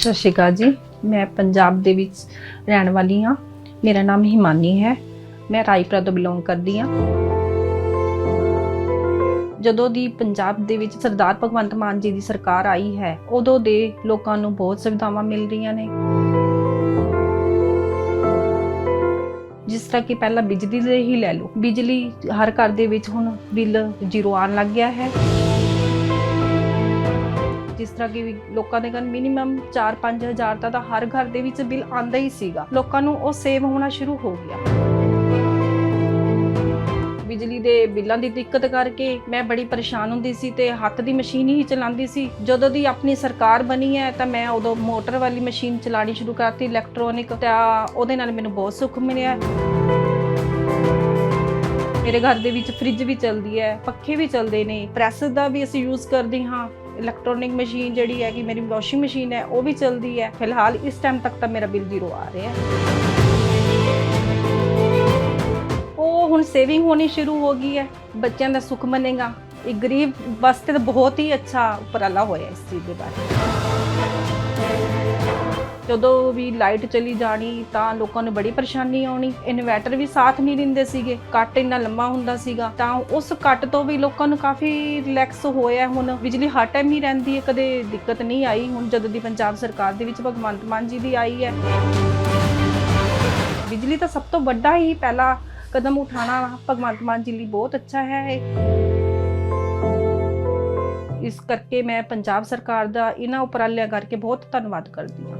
ਸਤਿ ਸ਼੍ਰੀ ਅਕਾਲ ਜੀ। ਮੈਂ ਪੰਜਾਬ ਦੇ ਵਿੱਚ ਰਹਿਣ ਵਾਲੀ ਹਾਂ। ਮੇਰਾ ਨਾਮ ਹਿਮਾਨੀ ਹੈ। ਮੈਂ ਰਾਏਪੁਰਾ ਤੋਂ ਬਿਲੋਂਗ ਕਰਦੀ ਹਾਂ। ਜਦੋਂ ਦੀ ਪੰਜਾਬ ਦੇ ਵਿੱਚ ਸਰਦਾਰ ਭਗਵੰਤ ਮਾਨ ਜੀ ਦੀ ਸਰਕਾਰ ਆਈ ਹੈ, ਉਦੋਂ ਦੇ ਲੋਕਾਂ ਨੂੰ ਬਹੁਤ ਸੁਵਿਧਾਵਾਂ ਮਿਲ ਰਹੀਆਂ ਨੇ। ਜਿਸ ਤਰ੍ਹਾਂ ਕਿ ਪਹਿਲਾਂ ਬਿਜਲੀ ਦੇ ਹੀ ਲੈ ਲਓ। ਬਿਜਲੀ ਹਰ ਘਰ ਦੇ ਵਿੱਚ ਹੁਣ ਬਿੱਲ ਜ਼ੀਰੋ ਆਉਣ ਲੱਗ ਗਿਆ ਹੈ। ਜਿਸ ਤਰ੍ਹਾਂ ਕਿ ਲੋਕਾਂ ਦੇ ਘਰ ਮਿਨੀਮਮ 4-5 ਹਜ਼ਾਰ ਦਾ ਤਾਂ ਹਰ ਘਰ ਦੇ ਵਿੱਚ ਬਿੱਲ ਆਂਦਾ ਹੀ ਸੀਗਾ। ਲੋਕਾਂ ਨੂੰ ਉਹ ਸੇਵ ਹੋਣਾ ਸ਼ੁਰੂ ਹੋ ਗਿਆ। ਬਿਜਲੀ ਦੇ ਬਿੱਲਾਂ ਦੀ ਦਿੱਕਤ ਕਰਕੇ ਮੈਂ ਬੜੀ ਪਰੇਸ਼ਾਨ ਹੁੰਦੀ ਸੀ ਤੇ ਹੱਥ ਦੀ ਮਸ਼ੀਨ ਹੀ ਚਲਾਉਂਦੀ ਸੀ। ਜਦੋਂ ਦੀ ਆਪਣੀ ਸਰਕਾਰ ਬਣੀ ਹੈ ਤਾਂ ਮੈਂ ਉਦੋਂ ਮੋਟਰ ਵਾਲੀ ਮਸ਼ੀਨ ਚਲਾਣੀ ਸ਼ੁਰੂ ਕਰਤੀ ਇਲੈਕਟ੍ਰੋਨਿਕ ਤਾਂ ਉਹਦੇ ਨਾਲ ਮੈਨੂੰ ਬਹੁਤ ਸੁੱਖ ਮਿਲਿਆ। ਮੇਰੇ ਘਰ ਦੇ ਵਿੱਚ ਫ੍ਰਿਜ ਵੀ ਚੱਲਦੀ ਹੈ, ਪੱਖੇ ਵੀ ਚੱਲਦੇ ਨੇ ਪ੍ਰੈਸ ਦਾ ਵੀ ਅਸੀਂ ਯੂਜ਼ ਕਰਦੇ ਹਾਂ। ਇਲੈਕਟ੍ਰੋਨਿਕ ਮਸ਼ੀਨ ਜਿਹੜੀ ਹੈ ਕਿ ਮੇਰੀ ਵਾਸ਼ਿੰਗ ਮਸ਼ੀਨ ਹੈ, ਉਹ ਵੀ ਚੱਲਦੀ ਹੈ। ਫਿਲਹਾਲ ਇਸ ਟਾਈਮ ਤੱਕ ਤਾਂ ਮੇਰਾ ਬਿੱਲ ਜ਼ੀਰੋ ਆ ਰਿਹਾ। ਉਹ ਹੁਣ ਸੇਵਿੰਗ ਹੋਣੀ ਸ਼ੁਰੂ ਹੋ ਗਈ ਹੈ। ਬੱਚਿਆਂ ਦਾ ਸੁੱਖ ਮੰਨੇਗਾ। ਇਹ ਗਰੀਬ ਵਾਸਤੇ ਤਾਂ ਬਹੁਤ ਹੀ ਅੱਛਾ ਉਪਰਾਲਾ ਹੋਇਆ ਇਸ ਚੀਜ਼ ਦੇ ਬਾਰੇ। ਜਦੋਂ ਵੀ ਲਾਈਟ ਚਲੀ ਜਾਣੀ ਤਾਂ ਲੋਕਾਂ ਨੂੰ ਬੜੀ ਪਰੇਸ਼ਾਨੀ ਆਉਣੀ। ਇਨਵਰਟਰ ਵੀ ਸਾਥ ਨਹੀਂ ਦਿੰਦੇ ਸੀਗੇ। ਕੱਟ ਇੰਨਾ ਲੰਮਾ ਹੁੰਦਾ ਸੀਗਾ। ਤਾਂ ਉਸ ਕੱਟ ਤੋਂ ਵੀ ਲੋਕਾਂ ਨੂੰ ਕਾਫੀ ਰਿਲੈਕਸ ਹੋਇਆ ਹੁਣ। ਬਿਜਲੀ ਹਰ ਟਾਈਮ ਹੀ ਰਹਿੰਦੀ ਹੈ। ਕਦੇ ਦਿੱਕਤ ਨਹੀਂ ਆਈ। ਹੁਣ ਜਦੋਂ ਦੀ ਪੰਜਾਬ ਸਰਕਾਰ ਦੇ ਵਿੱਚ ਭਗਵੰਤ ਮਾਨ ਜੀ ਦੀ ਆਈ ਹੈ। ਬਿਜਲੀ ਤਾਂ ਸਭ ਤੋਂ ਵੱਡਾ ਹੀ ਪਹਿਲਾ ਕਦਮ ਉਠਾਣਾ ਭਗਵੰਤ ਮਾਨ ਜੀ ਲਈ ਬਹੁਤ ਅੱਛਾ ਹੈ ਇਹ। ਇਸ ਕਰਕੇ ਮੈਂ ਪੰਜਾਬ ਸਰਕਾਰ ਦਾ ਇਹਨਾਂ ਉਪਰਾਲਿਆਂ ਕਰਕੇ ਬਹੁਤ ਧੰਨਵਾਦ ਕਰਦੀ ਹਾਂ।